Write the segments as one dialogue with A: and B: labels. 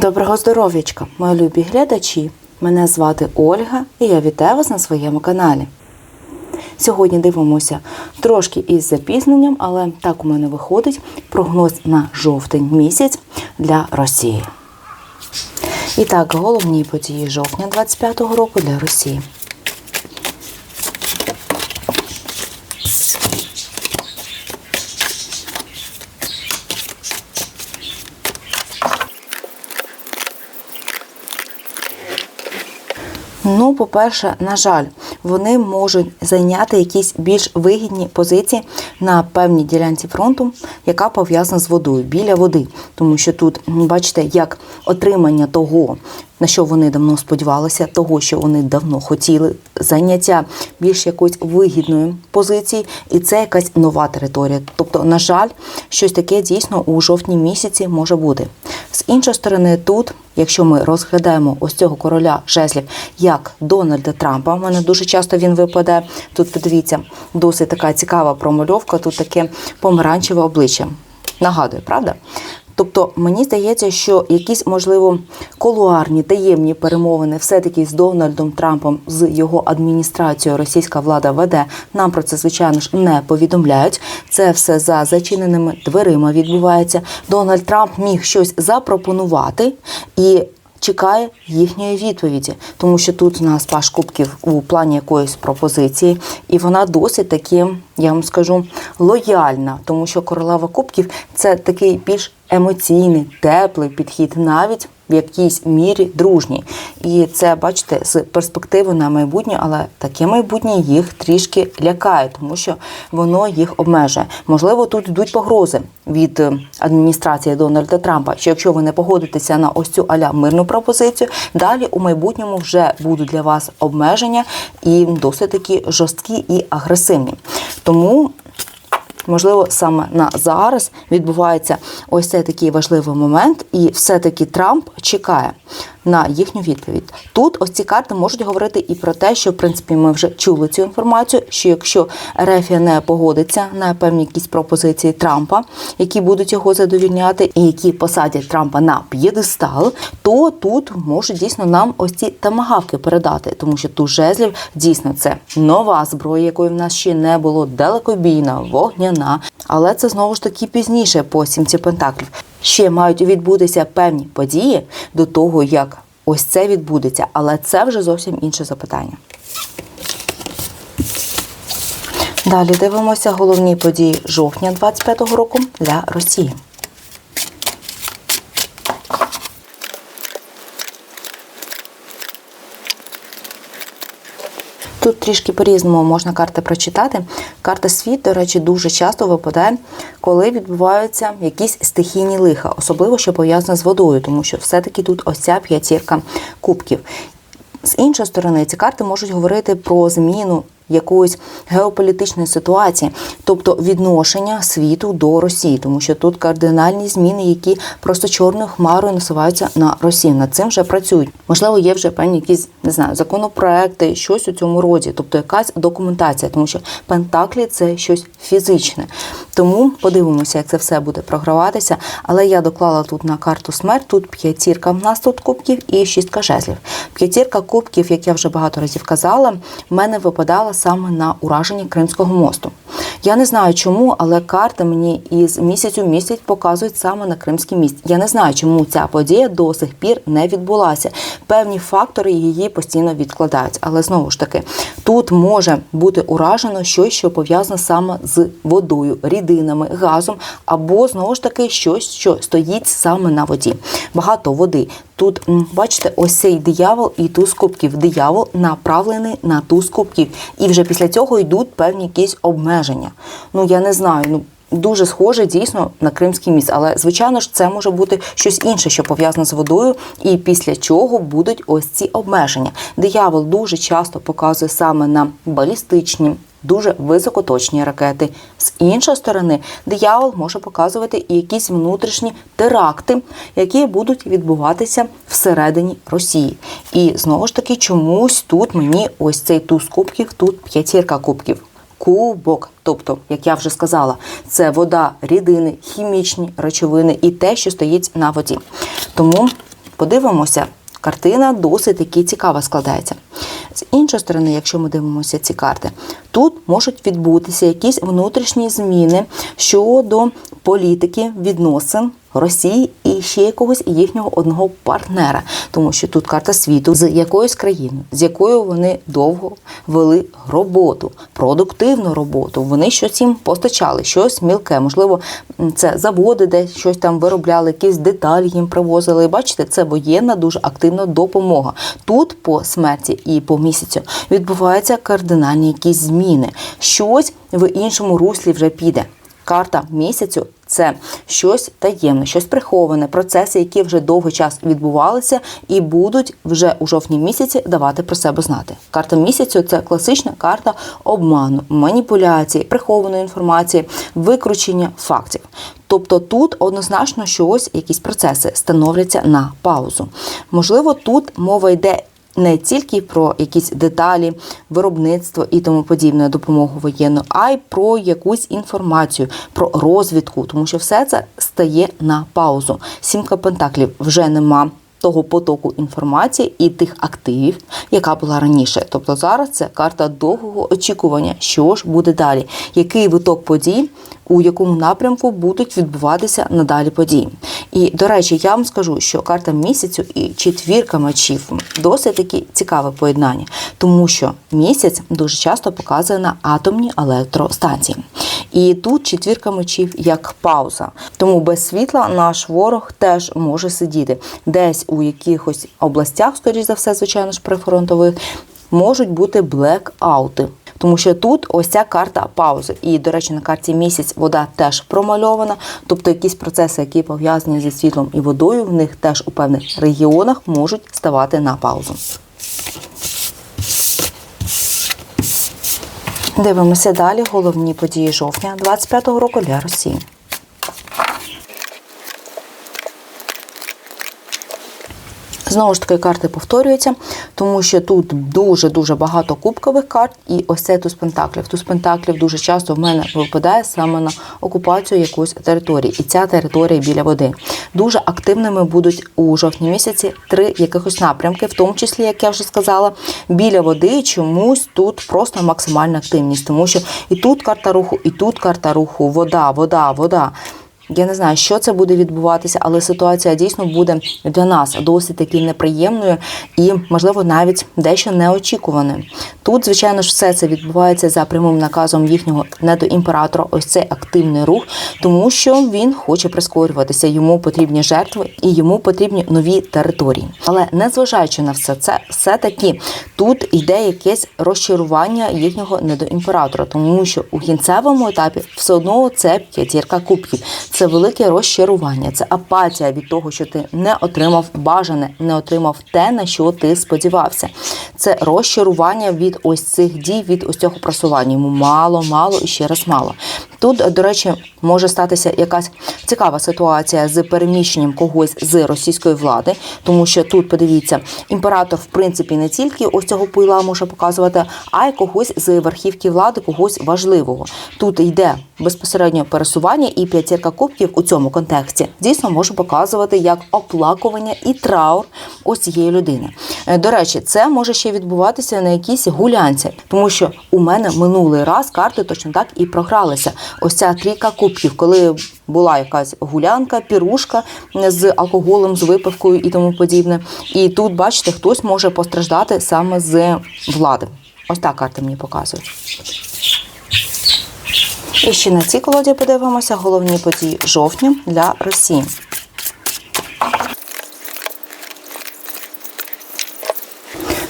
A: Доброго здоров'ячка, мої любі глядачі! Мене звати Ольга і я вітаю вас на своєму каналі. Сьогодні дивимося трошки із запізненням, але так у мене виходить прогноз на жовтень місяць для Росії. І так, головні події жовтня 25-го року для Росії. Ну, по-перше, на жаль, вони можуть зайняти якісь більш вигідні позиції на певній ділянці фронту, яка пов'язана з водою біля води. Тому що тут, бачите, як отримання того, на що вони давно сподівалися, того, що вони давно хотіли, зайняття більш якоїсь вигідної позиції, і це якась нова територія. Тобто, на жаль, щось таке дійсно у жовтні місяці може бути. З іншої сторони, тут, якщо ми розглядаємо ось цього короля жезлів як Дональда Трампа, у мене дуже часто він випадає. Тут подивіться, досить така цікава промальовка, тут таке помаранчеве обличчя. Нагадує, правда? Тобто мені здається, що якісь можливо колуарні таємні перемовини все-таки з Дональдом Трампом з його адміністрацією російська влада веде. Нам про це звичайно ж не повідомляють. Це все за зачиненими дверима відбувається. Дональд Трамп міг щось запропонувати і. Чекає їхньої відповіді, тому що тут у нас паш кубків у плані якоїсь пропозиції, і вона досить таки, я вам скажу, лояльна, тому що королева кубків це такий більш емоційний, теплий підхід, навіть в якійсь мірі дружній. І це, бачите, з перспективи на майбутнє, але таке майбутнє їх трішки лякає, тому що воно їх обмежує. Можливо, тут йдуть погрози від е, адміністрації Дональда Трампа, що якщо ви не погодитеся на ось цю аля мирну пропозицію, далі у майбутньому вже будуть для вас обмеження і досить такі жорсткі і агресивні. Тому можливо, саме на зараз відбувається ось цей такий важливий момент, і все-таки Трамп чекає на їхню відповідь. Тут ось ці карти можуть говорити і про те, що в принципі ми вже чули цю інформацію. Що якщо Рефія не погодиться на певні якісь пропозиції Трампа, які будуть його задовільняти, і які посадять Трампа на п'єдестал, то тут можуть дійсно нам ось ці тамагавки передати, тому що ту жезлів дійсно це нова зброя, якої в нас ще не було далекобійна, вогняна, але це знову ж таки пізніше по сімці пентаклів. Ще мають відбутися певні події до того, як ось це відбудеться, але це вже зовсім інше запитання. Далі дивимося головні події жовтня 25-го року для Росії. Тут трішки по-різному можна карти прочитати. Карта світ, до речі, дуже часто випадає, коли відбуваються якісь стихійні лиха, особливо що пов'язане з водою, тому що все-таки тут ось ця п'ятірка кубків. З іншої сторони, ці карти можуть говорити про зміну якоїсь геополітичної ситуації, тобто відношення світу до Росії, тому що тут кардинальні зміни, які просто чорною хмарою насуваються на Росію. Над цим вже працюють. Можливо, є вже певні якісь не знаю, законопроекти, щось у цьому роді, тобто якась документація, тому що пентаклі це щось фізичне. Тому подивимося, як це все буде програватися. Але я доклала тут на карту смерть. Тут п'ятірка в нас тут кубків і шістка жезлів. П'ятірка кубків, як я вже багато разів казала, в мене випадала саме на ураженні Кримського мосту. Я не знаю чому, але карти мені із місяцю місяць показують саме на Кримський міст. Я не знаю, чому ця подія до сих пір не відбулася. Певні фактори її постійно відкладають. Але знову ж таки, тут може бути уражено щось, що пов'язане саме з водою, рідинами, газом, або знову ж таки щось, що стоїть саме на воді. Багато води. Тут, бачите, ось цей диявол і туз кубків. Диявол направлений на туз кубків. І вже після цього йдуть певні якісь обмеження. Ну, я не знаю, ну. Дуже схоже дійсно на Кримський міст, але звичайно ж це може бути щось інше, що пов'язане з водою, і після чого будуть ось ці обмеження. Диявол дуже часто показує саме на балістичні дуже високоточні ракети. З іншої сторони, диявол може показувати і якісь внутрішні теракти, які будуть відбуватися всередині Росії. І знову ж таки, чомусь тут мені ось цей туз кубків, тут п'ятірка кубків. Кубок, тобто, як я вже сказала, це вода, рідини, хімічні речовини і те, що стоїть на воді. Тому подивимося, картина досить таки цікава складається. Іншої сторони, якщо ми дивимося ці карти, тут можуть відбутися якісь внутрішні зміни щодо політики відносин Росії і ще якогось їхнього одного партнера, тому що тут карта світу з якоюсь країною, з якою вони довго вели роботу, продуктивну роботу. Вони щось їм постачали, щось мілке. Можливо, це заводи, де щось там виробляли, якісь деталі їм привозили. Бачите, це воєнна дуже активна допомога. Тут по смерті і по місяцю відбуваються кардинальні якісь зміни. Щось в іншому руслі вже піде. Карта місяцю це щось таємне, щось приховане, процеси, які вже довгий час відбувалися і будуть вже у жовтні місяці давати про себе знати. Карта місяцю це класична карта обману, маніпуляції, прихованої інформації, викручення фактів. Тобто тут однозначно щось, якісь процеси становляться на паузу. Можливо, тут мова йде не тільки про якісь деталі, виробництво і тому подібне допомогу воєнну, а й про якусь інформацію, про розвідку, тому що все це стає на паузу. Сімка пентаклів вже нема. Того потоку інформації і тих активів, яка була раніше. Тобто зараз це карта довгого очікування, що ж буде далі, який виток подій, у якому напрямку будуть відбуватися надалі події. І до речі, я вам скажу, що карта місяцю і четвірка мечів досить таки цікаве поєднання, тому що місяць дуже часто показує на атомні електростанції. І тут четвірка мечів як пауза. Тому без світла наш ворог теж може сидіти десь у якихось областях, скоріш за все, звичайно ж, прифронтових, можуть бути блекаути. Тому що тут ось ця карта паузи. І, до речі, на карті місяць вода теж промальована. Тобто якісь процеси, які пов'язані зі світлом і водою, в них теж у певних регіонах можуть ставати на паузу. Дивимося далі. Головні події жовтня 25-го року для Росії. Знову ж таки, карти повторюються, тому що тут дуже-дуже багато кубкових карт, і ось цей туз пентаклів. Туз пентаклів дуже часто в мене випадає саме на окупацію якоїсь території, і ця територія біля води. Дуже активними будуть у жовтні місяці три якихось напрямки, в тому числі, як я вже сказала, біля води чомусь тут просто максимальна активність, тому що і тут карта руху, і тут карта руху, вода, вода, вода. Я не знаю, що це буде відбуватися, але ситуація дійсно буде для нас досить таки неприємною і, можливо, навіть дещо неочікуваною. Тут, звичайно ж, все це відбувається за прямим наказом їхнього недоімператора. Ось цей активний рух, тому що він хоче прискорюватися. Йому потрібні жертви і йому потрібні нові території. Але незважаючи на все це, все таки тут йде якесь розчарування їхнього недоімператора, тому що у кінцевому етапі все одно це п'ятірка кубків це велике розчарування, це апатія від того, що ти не отримав бажане, не отримав те, на що ти сподівався. Це розчарування від ось цих дій, від ось цього просування. Йому мало, мало і ще раз мало. Тут, до речі, може статися якась цікава ситуація з переміщенням когось з російської влади, тому що тут, подивіться, імператор, в принципі, не тільки ось цього пила може показувати, а й когось з верхівки влади, когось важливого. Тут йде безпосередньо пересування і п'ятірка кубків у цьому контексті дійсно може показувати як оплакування і траур ось цієї людини. Е, До речі, це може ще відбуватися на якійсь гулянці, тому що у мене минулий раз карти точно так і програлися. Ось ця трійка кубків, коли була якась гулянка, пірушка з алкоголем, з випивкою і тому подібне. І тут, бачите, хтось може постраждати саме з влади. Ось так карти мені показують. І ще на цій колоді подивимося головні події жовтня для Росії.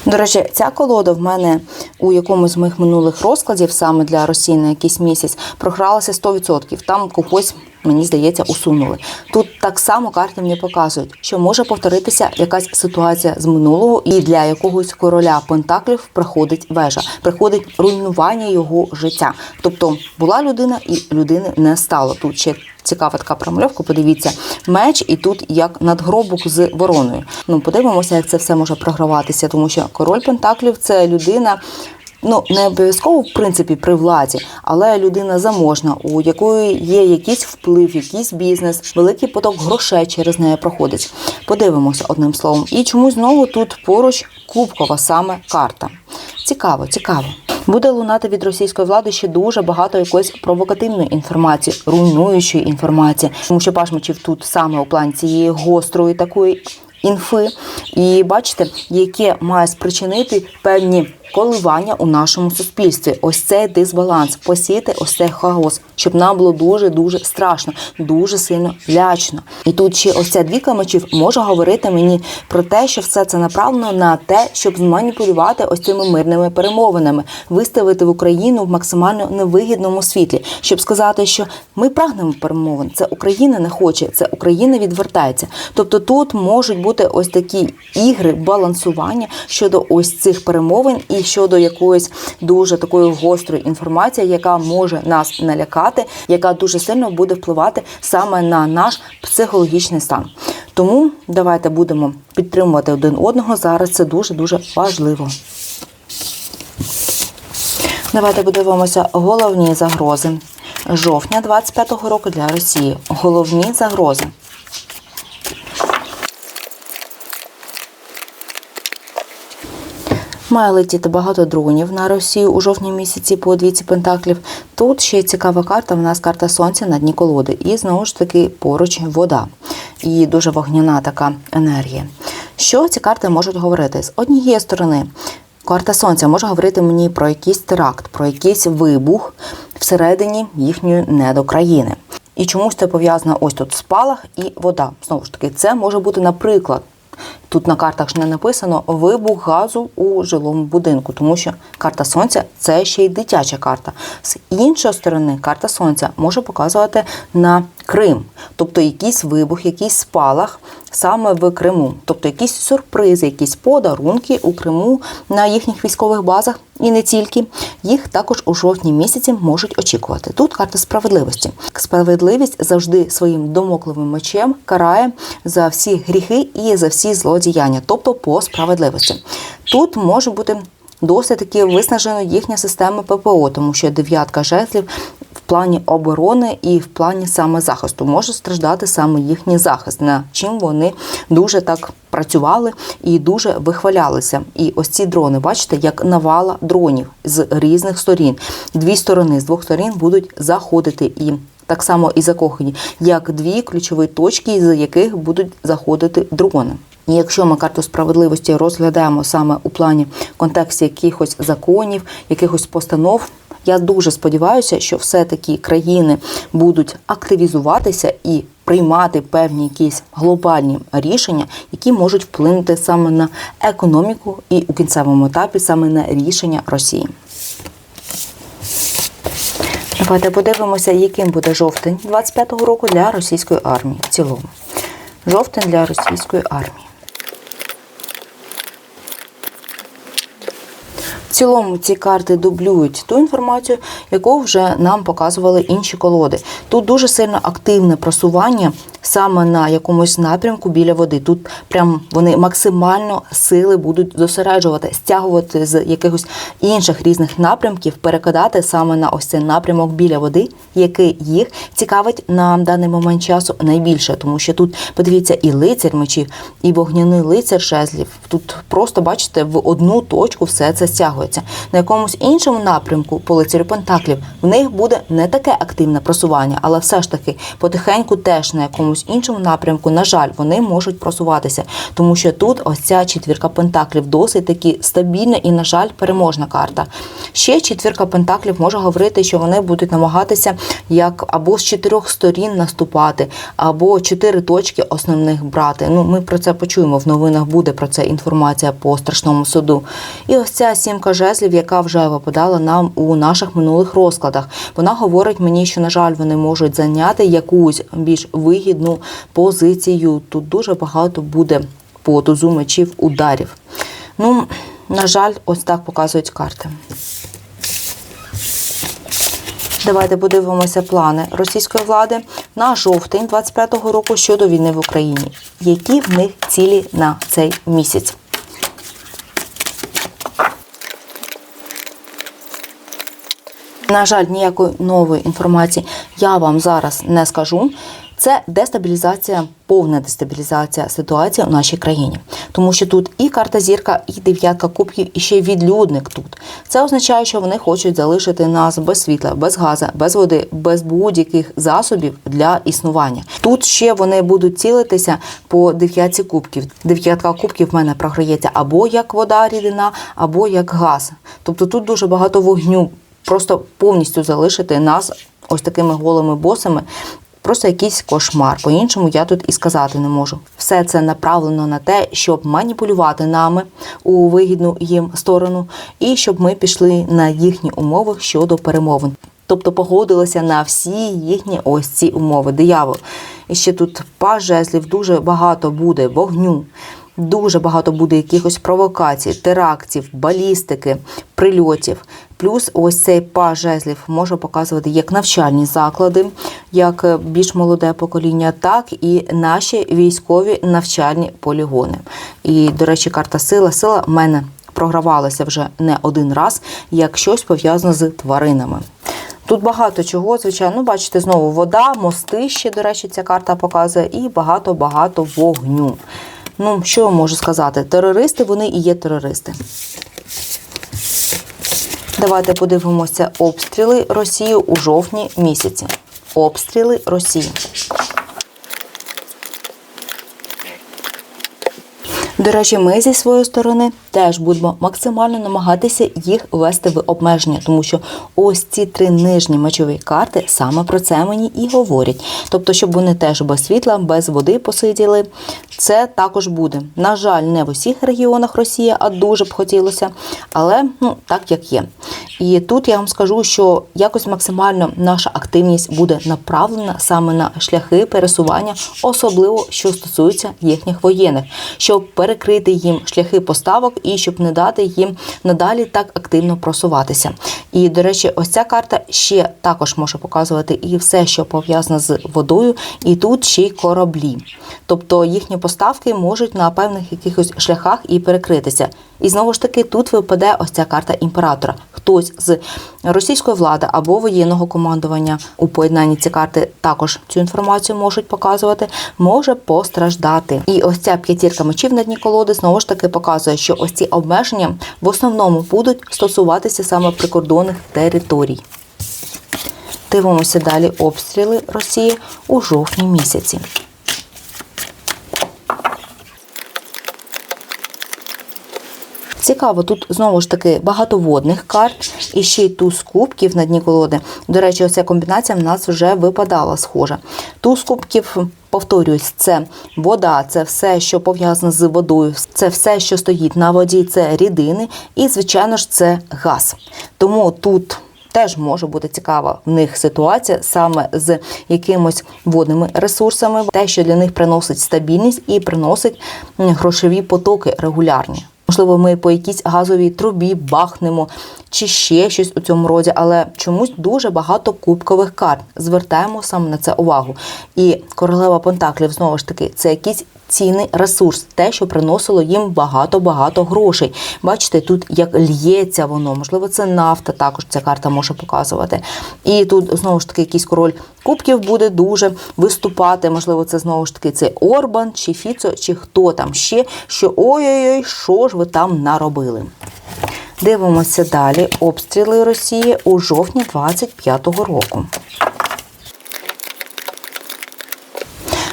A: До речі, ця колода в мене у якомусь з моїх минулих розкладів, саме для Росії на якийсь місяць, програлася 100%. Там когось, мені здається, усунули. Тут так само карти мені показують, що може повторитися якась ситуація з минулого, і для якогось короля Пентаклів приходить вежа, приходить руйнування його життя. Тобто була людина, і людини не стало. Тут ще цікава така промальовка. Подивіться, меч, і тут як надгробок з вороною. Ну, подивимося, як це все може програватися, тому що король Пентаклів це людина. Ну, не обов'язково, в принципі, при владі, але людина заможна, у якої є якийсь вплив, якийсь бізнес, великий поток грошей через неї проходить. Подивимося одним словом. І чому знову тут поруч кубкова саме карта. Цікаво, цікаво. Буде лунати від російської влади ще дуже багато якоїсь провокативної інформації, руйнуючої інформації, тому що Пашмачів тут саме у плані цієї гострої такої інфи, і бачите, яке має спричинити певні коливання у нашому суспільстві. Ось цей дисбаланс, посіяти ось цей хаос, щоб нам було дуже дуже страшно, дуже сильно лячно. І тут ще ось ця двійка мечів може говорити мені про те, що все це направлено на те, щоб зманіпулювати ось цими мирними перемовинами, виставити в Україну в максимально невигідному світлі, щоб сказати, що ми прагнемо перемовин. Це Україна не хоче, це Україна відвертається. Тобто тут можуть бути ось такі ігри балансування щодо ось цих перемовин і щодо якоїсь дуже такої гострої інформації, яка може нас налякати, яка дуже сильно буде впливати саме на наш психологічний стан. Тому давайте будемо підтримувати один одного. Зараз це дуже дуже важливо. Давайте подивимося головні загрози жовтня 25-го року для Росії. Головні загрози. Має летіти багато дронів на Росію у жовтні місяці по двійці пентаклів. Тут ще цікава карта. В нас карта сонця на дні колоди. І знову ж таки поруч вода. І дуже вогняна така енергія. Що ці карти можуть говорити? З однієї сторони, карта сонця може говорити мені про якийсь теракт, про якийсь вибух всередині їхньої недокраїни. І чомусь це пов'язано ось тут спалах і вода. Знову ж таки, це може бути, наприклад, Тут на картах ж не написано вибух газу у жилому будинку, тому що карта сонця це ще й дитяча карта. З іншої сторони, карта сонця може показувати на Крим, тобто якийсь вибух, якийсь спалах саме в Криму, тобто якісь сюрпризи, якісь подарунки у Криму на їхніх військових базах. І не тільки їх також у жовтні місяці можуть очікувати. Тут карта справедливості. Справедливість завжди своїм домокливим мечем карає за всі гріхи і за всі злодіяння, тобто по справедливості. Тут може бути досить таки виснажена їхня система ППО, тому що дев'ятка жезлів в плані оборони і в плані саме захисту може страждати саме їхній захист, на чим вони дуже так працювали і дуже вихвалялися. І ось ці дрони, бачите, як навала дронів з різних сторін. Дві сторони з двох сторін будуть заходити і. Так само і закохані, як дві ключові точки, з яких будуть заходити дрони. І якщо ми карту справедливості розглядаємо саме у плані контексті якихось законів, якихось постанов, я дуже сподіваюся, що все-таки країни будуть активізуватися і приймати певні якісь глобальні рішення, які можуть вплинути саме на економіку і у кінцевому етапі саме на рішення Росії. Давайте подивимося, яким буде жовтень 25-го року для російської армії в цілому. Жовтень для російської армії. Цілому ці карти дублюють ту інформацію, яку вже нам показували інші колоди. Тут дуже сильно активне просування саме на якомусь напрямку біля води. Тут прям вони максимально сили будуть зосереджувати, стягувати з якихось інших різних напрямків, перекидати саме на ось цей напрямок біля води, який їх цікавить на даний момент часу найбільше, тому що тут подивіться і лицар мечів, і вогняний лицар жезлів. Тут просто бачите в одну точку все це стягується. На якомусь іншому напрямку по лицарю Пентаклів в них буде не таке активне просування, але все ж таки потихеньку теж на якомусь іншому напрямку, на жаль, вони можуть просуватися, тому що тут ось ця четвірка пентаклів досить таки стабільна і, на жаль, переможна карта. Ще четвірка пентаклів може говорити, що вони будуть намагатися як або з чотирьох сторін наступати, або чотири точки основних брати. Ну, ми про це почуємо. В новинах буде про це інформація по страшному суду. І ось ця сімка жезлів, яка вже випадала нам у наших минулих розкладах. Вона говорить мені, що на жаль, вони можуть зайняти якусь більш вигідну позицію. Тут дуже багато буде по мечів ударів. Ну, на жаль, ось так показують карти. Давайте подивимося плани російської влади на жовтень 25-го року щодо війни в Україні. Які в них цілі на цей місяць? На жаль, ніякої нової інформації я вам зараз не скажу. Це дестабілізація, повна дестабілізація ситуації у нашій країні, тому що тут і карта зірка, і дев'ятка кубків, і ще відлюдник тут. Це означає, що вони хочуть залишити нас без світла, без газу, без води, без будь-яких засобів для існування. Тут ще вони будуть цілитися по дев'ятці кубків. Дев'ятка кубків в мене програється або як вода рідина, або як газ. Тобто тут дуже багато вогню. Просто повністю залишити нас ось такими голими босами. Просто якийсь кошмар. По-іншому я тут і сказати не можу. Все це направлено на те, щоб маніпулювати нами у вигідну їм сторону, і щоб ми пішли на їхні умови щодо перемовин. Тобто погодилися на всі їхні ось ці умови. Диявол. І ще тут пажезлів дуже багато буде вогню. Дуже багато буде якихось провокацій, терактів, балістики, прильотів. Плюс ось цей паж жезлів може показувати як навчальні заклади, як е, більш молоде покоління, так і наші військові навчальні полігони. І, до речі, карта сила. Сила в мене програвалася вже не один раз, як щось пов'язане з тваринами. Тут багато чого, звичайно, ну, бачите, знову вода, мости ще, до речі, ця карта показує, і багато-багато вогню. Ну, що я можу сказати? Терористи вони і є терористи. Давайте подивимося обстріли Росії у жовтні місяці. Обстріли Росії. До речі, ми зі своєї сторони теж будемо максимально намагатися їх ввести в обмеження, тому що ось ці три нижні мечові карти саме про це мені і говорять. Тобто, щоб вони теж без світла, без води посиділи, це також буде. На жаль, не в усіх регіонах Росії, а дуже б хотілося, але ну так як є. І тут я вам скажу, що якось максимально наша активність буде направлена саме на шляхи пересування, особливо що стосується їхніх воєнних, щоб перекрити їм шляхи поставок і щоб не дати їм надалі так активно просуватися. І, до речі, ось ця карта ще також може показувати і все, що пов'язане з водою, і тут ще й кораблі. Тобто їхні поставки можуть на певних якихось шляхах і перекритися. І знову ж таки, тут випаде ось ця карта імператора. Хтось з російської влади або воєнного командування у поєднанні ці карти також цю інформацію можуть показувати, може постраждати. І ось ця п'ятірка мечів на дні колоди знову ж таки показує, що ось ці обмеження в основному будуть стосуватися саме прикордонних територій. Дивимося далі обстріли Росії у жовтні місяці. Цікаво, тут знову ж таки багато водних карт і ще й туз кубків на дні колоди. До речі, ось ця комбінація в нас вже випадала схожа. Туз кубків, повторюсь, це вода, це все, що пов'язане з водою, це все, що стоїть на воді, це рідини, і, звичайно ж, це газ. Тому тут. Теж може бути цікава в них ситуація саме з якимось водними ресурсами, те, що для них приносить стабільність і приносить грошові потоки регулярні. Можливо, ми по якійсь газовій трубі бахнемо чи ще щось у цьому роді, але чомусь дуже багато кубкових карт. Звертаємо саме на це увагу. І королева Пентаклів знову ж таки це якийсь цінний ресурс, те, що приносило їм багато-багато грошей. Бачите, тут як л'ється воно, можливо, це нафта, також ця карта може показувати. І тут знову ж таки якийсь король кубків буде дуже виступати. Можливо, це знову ж таки це Орбан, чи Фіцо, чи хто там ще, що ой-ой-ой, що ж ви там наробили. Дивимося далі обстріли Росії у жовтні 25-го року.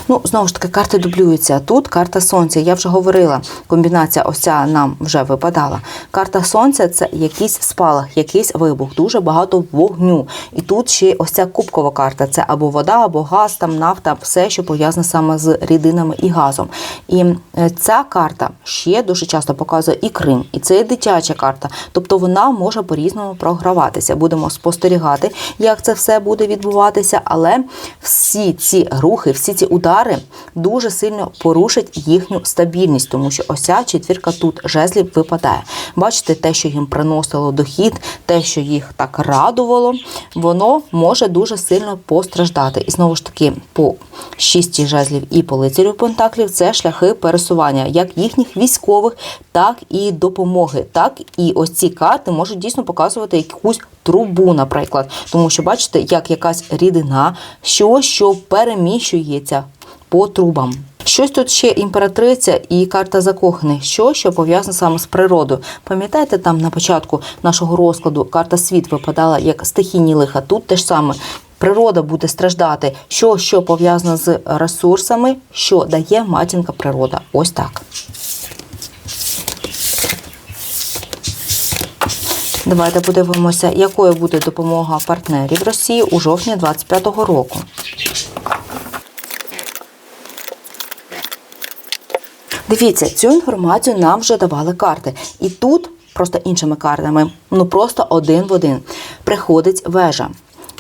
A: Ну, знову ж таки, карти дублюються. Тут карта сонця. Я вже говорила, комбінація ось нам вже випадала. Карта сонця це якийсь спалах, якийсь вибух, дуже багато вогню. І тут ще ось ця кубкова карта це або вода, або газ, там нафта, все, що пов'язане саме з рідинами і газом. І ця карта ще дуже часто показує і Крим, і це і дитяча карта. Тобто вона може по-різному програватися. Будемо спостерігати, як це все буде відбуватися, але всі ці рухи, всі ці удари дуже сильно порушать їхню стабільність, тому що ось ця четвірка тут жезлів випадає. Бачите, те, що їм приносило дохід, те, що їх так радувало, воно може дуже сильно постраждати. І знову ж таки, по шісті жезлів і по лицарю пентаклів це шляхи пересування, як їхніх військових, так і допомоги. Так і ось ці карти можуть дійсно показувати якусь трубу, наприклад. Тому що бачите, як якась рідина, що, що переміщується по трубам. Щось тут ще імператриця і карта закоханих, що, що пов'язане саме з природою. Пам'ятаєте, там на початку нашого розкладу карта світ випадала як стихійні лиха. Тут теж саме природа буде страждати. Що, що пов'язане з ресурсами, що дає матінка природа. Ось так. Давайте подивимося, якою буде допомога партнерів Росії у жовтні 25-го року. Дивіться, цю інформацію нам вже давали карти. І тут, просто іншими картами, ну просто один в один, приходить вежа.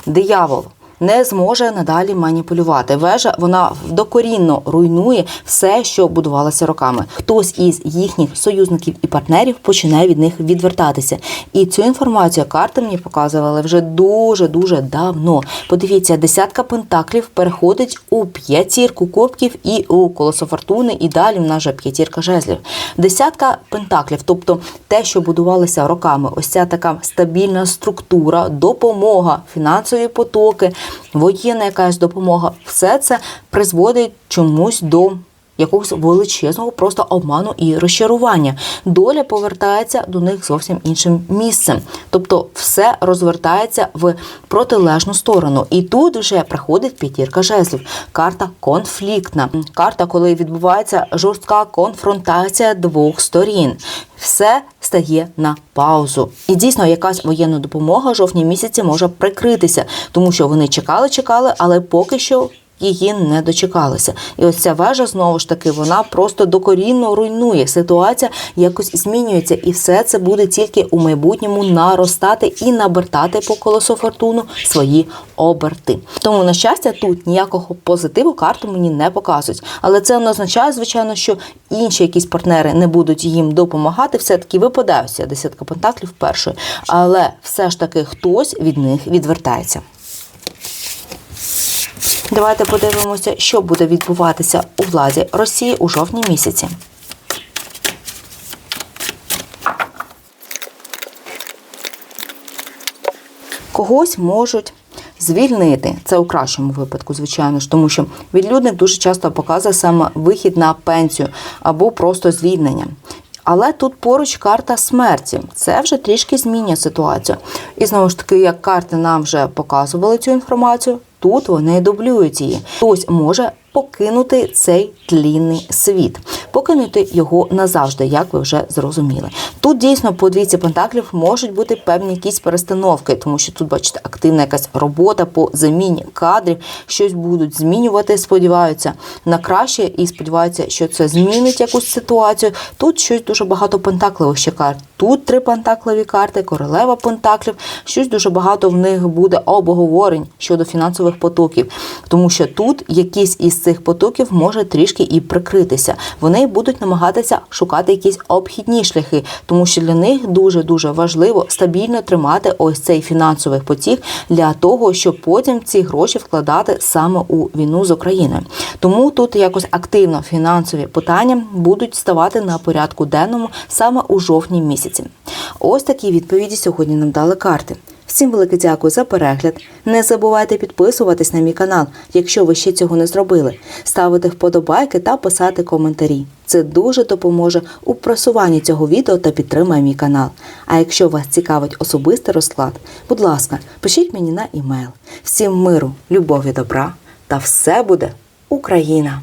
A: Диявол не зможе надалі маніпулювати. Вежа вона докорінно руйнує все, що будувалося роками. Хтось із їхніх союзників і партнерів починає від них відвертатися. І цю інформацію карти мені показували вже дуже дуже давно. Подивіться, десятка пентаклів переходить у п'ятірку кубків і у колесо фортуни, і далі в нас вже п'ятірка жезлів. Десятка пентаклів, тобто те, що будувалося роками, ось ця така стабільна структура, допомога, фінансові потоки, воєнна якась допомога, все це призводить чомусь до. Якогось величезного просто обману і розчарування. Доля повертається до них зовсім іншим місцем. Тобто все розвертається в протилежну сторону. І тут вже приходить п'ятірка жезлів. Карта конфліктна. Карта, коли відбувається жорстка конфронтація двох сторін. Все стає на паузу. І дійсно, якась воєнна допомога жовтні місяці може прикритися, тому що вони чекали, чекали, але поки що. Її не дочекалися, і ось ця вежа знову ж таки вона просто докорінно руйнує. Ситуація якось змінюється, і все це буде тільки у майбутньому наростати і набертати по колесо фортуну свої оберти. Тому, на щастя, тут ніякого позитиву карту мені не показують. Але це не означає, звичайно, що інші якісь партнери не будуть їм допомагати. Все таки випадаються десятка пентаклів першої, але все ж таки хтось від них відвертається. Давайте подивимося, що буде відбуватися у владі Росії у жовтні місяці. Когось можуть звільнити. Це у кращому випадку, звичайно ж, тому що відлюдник дуже часто показує саме вихід на пенсію або просто звільнення. Але тут поруч карта смерті. Це вже трішки змінює ситуацію. І знову ж таки, як карти нам вже показували цю інформацію, тут вони дублюють її. Хтось може покинути цей тлінний світ, покинути його назавжди, як ви вже зрозуміли. Тут дійсно по двійці пентаклів можуть бути певні якісь перестановки, тому що тут, бачите, активна якась робота по заміні кадрів, щось будуть змінювати, сподіваються на краще, і сподіваються, що це змінить якусь ситуацію. Тут щось дуже багато пентакливих ще карт. Тут три пентакливі карти, королева пентаклів. Щось дуже багато в них буде обговорень щодо фінансових потоків, тому що тут якісь із цих потоків може трішки і прикритися. Вони будуть намагатися шукати якісь обхідні шляхи, тому що для них дуже дуже важливо стабільно тримати ось цей фінансовий потік для того, щоб потім ці гроші вкладати саме у війну з Україною. Тому тут якось активно фінансові питання будуть ставати на порядку денному саме у жовтні місяці. Ось такі відповіді сьогодні нам дали карти. Всім велике дякую за перегляд. Не забувайте підписуватись на мій канал, якщо ви ще цього не зробили, ставити вподобайки та писати коментарі. Це дуже допоможе у просуванні цього відео та підтримує мій канал. А якщо вас цікавить особистий розклад, будь ласка, пишіть мені на імейл. Всім миру, любові, добра та все буде Україна!